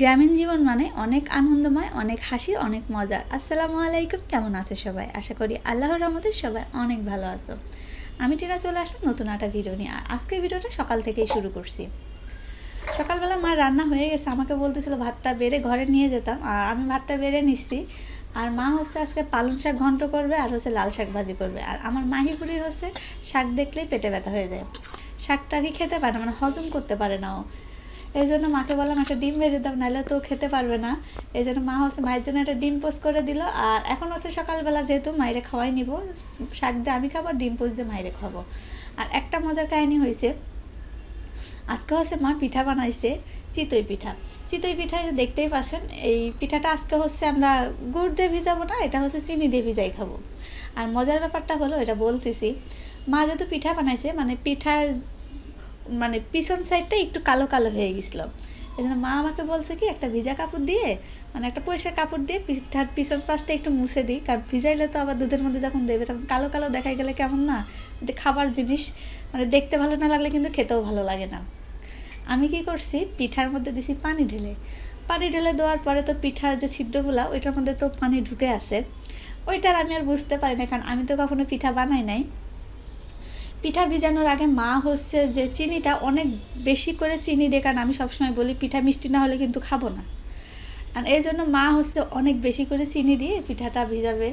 গ্রামীণ জীবন মানে অনেক আনন্দময়, অনেক হাসির অনেক মজার আসসালামু আলাইকুম, কেমন আছো সবাই? আশা করি আল্লাহর রহমতে সবাই অনেক ভালো আছো। আমি টিনা চলে আসলাম নতুন একটা ভিডিও নিয়ে। আর আজকের ভিডিওটা সকাল থেকেই শুরু করছি। সকালবেলা মা রান্না হয়ে গেছে। আমাকে বলতেছিল ভাতটা বেড়ে ঘরে নিয়ে যেতাম। আর আমি ভাতটা বেড়ে নিচ্ছি। আর মা হচ্ছে আজকে পালং শাক ঘন্ট করবে আর হচ্ছে লাল শাক ভাজি করবে। আর আমার মাহিপুরির হচ্ছে শাক দেখলেই পেটে ব্যথা হয়ে যায়। শাকটা কি খেতে পারে না? মানে হজম করতে পারে না ও। এই জন্য মাকে বললাম, একটা ডিম ভেজে দাও, নাহলে তো খেতে পারবে না। এই জন্য মা হচ্ছে মায়ের জন্য একটা ডিম পোস্ট করে দিল। আর এখন হচ্ছে সকালবেলা যেহেতু মায়েরে খাওয়াই নিব, শাক দিয়ে আমি খাব ডিম পোস্ট দিয়ে মায়েরে খাব আর একটা মজার কাহিনী হয়েছে আজকে হচ্ছে মা পিঠা বানাইছে, চিতই পিঠা। চিতই পিঠা দেখতেই পাচ্ছেন, এই পিঠাটা আজকে হচ্ছে আমরা গুড় দিয়ে ভিজাবো না, এটা হচ্ছে চিনি দিয়ে ভিজাই খাব। আর মজার ব্যাপারটা হলো, এটা বলতেছি, মা যেহেতু পিঠা বানাইছে মানে পিঠার মানে পিছন সাইডটা একটু কালো কালো হয়ে গেছিল। এই জন্য মা আমাকে বলছে কি, একটা ভিজা কাপড় দিয়ে মানে একটা পরিষ্কার কাপড় দিয়ে পিঠার পিছন পাশটা একটু মুছে দিই। কারণ ভিজাইলে তো আবার দুধের মধ্যে যখন দেবে, তখন কালো কালো দেখাই গেলে কেমন না খাবার জিনিস মানে দেখতে ভালো না লাগলে কিন্তু খেতেও ভালো লাগে না। আমি কি করছি, পিঠার মধ্যে দিছি পানি ঢেলে। পানি ঢেলে দেওয়ার পরে তো পিঠার যে ছিদ্রগুলো, ওইটার মধ্যে তো পানি ঢুকে আছে। ওইটার আমি আর বুঝতে পারি না, কারণ আমি তো কখনো পিঠা বানাই নাই। পিঠা ভিজানোর আগে মা হচ্ছে যে চিনিটা অনেক বেশি করে চিনি দিয়ে, কারণ আমি সবসময় বলি পিঠা মিষ্টি না হলে কিন্তু খাব না। আর এই জন্য মা হচ্ছে অনেক বেশি করে চিনি দিয়ে পিঠাটা ভিজাবে।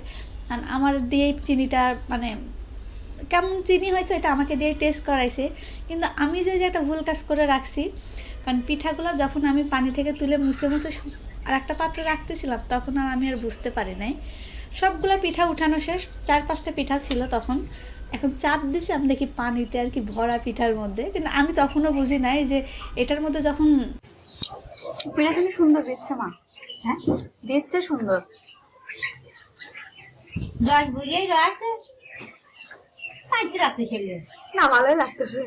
আর আমার দিয়েই চিনিটা মানে কেমন চিনি হয়েছে এটা আমাকে দিয়ে টেস্ট করাইছে। কিন্তু আমি যে একটা ভুল কাজ করে রাখছি, কারণ পিঠাগুলো যখন আমি পানি থেকে তুলে মুছে মুছে আর একটা পাত্রে রাখতেছিলাম, তখন আর আমি আর বুঝতে পারি নাই। সবগুলো পিঠা উঠানো শেষ, চার পাঁচটা পিঠা ছিল তখন। এখন চাপ দিছে আমি দেখি পানিতে আর কি ভরা পিঠার মধ্যে। কিন্তু আমি তখনও বুঝি নাই যে এটার মধ্যে যখন পিঠা কিন্তু সুন্দর দিচ্ছে মা। হ্যাঁ? দিচ্ছে সুন্দর। দশ বুঝেই রয়েছে পাঁচ রাখতে খেলে। না ভালোই লাগতেছে।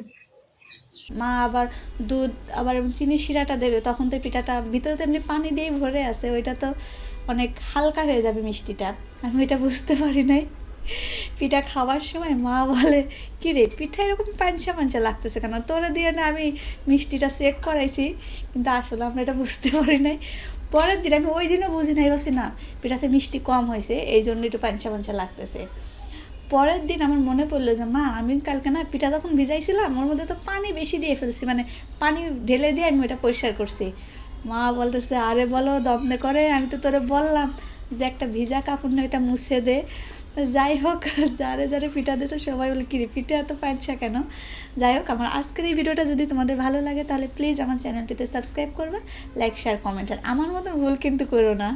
মা আবার দুধ আবার চিনি শিরাটা দেবে তখন তো পিঠাটা ভিতরে তো এমনি পানি দিয়েই ভরে আছে ওইটা তো অনেক হালকা হয়ে যাবে মিষ্টিটা। আমি ওইটা বুঝতে পারি নাই। পিঠা খাওয়ার সময় মা বলে কি রে পিঠা এরকম পাঞ্চা পাঞ্চা লাগতেছে কেন? তোরা দিয়ে না আমি মিষ্টিটা চেক করাইছি। কিন্তু আসলে আমরা এটা বুঝতে পারি নাই। পরের দিন আমি ওই দিনও বুঝি নাই, ভাবছি, না, পিঠাতে মিষ্টি কম হয়েছে, এই জন্য একটু পাঞ্চা পাঞ্চা লাগতেছে। পরের দিন আমার মনে পড়ল যে, মা, আমি কালকে না পিঠা যখন ভিজাইছিলাম, ওর মধ্যে তো পানি বেশি দিয়ে ফেলছি মানে পানি ঢেলে দিয়ে আমি ওটা পরিষ্কার করছি। মা বলতেছে, আরে বলো, দমনে করে, আমি তো তোরে বললাম। যে একটা ভিজা কাপড় না, এটা মুছে দে। যাই হোক, যারে যারে পিঠা দিয়েছে, সবাই বলে, কিরে, পিঠা এত পাচ্ছা কেন? যাই হোক, আমার আজকের এই ভিডিওটা যদি তোমাদের ভালো লাগে, তাহলে প্লিজ আমার চ্যানেলটিতে সাবস্ক্রাইব করবে লাইক শেয়ার কমেন্ট আর আমার মতন ভুল কিন্তু করো না।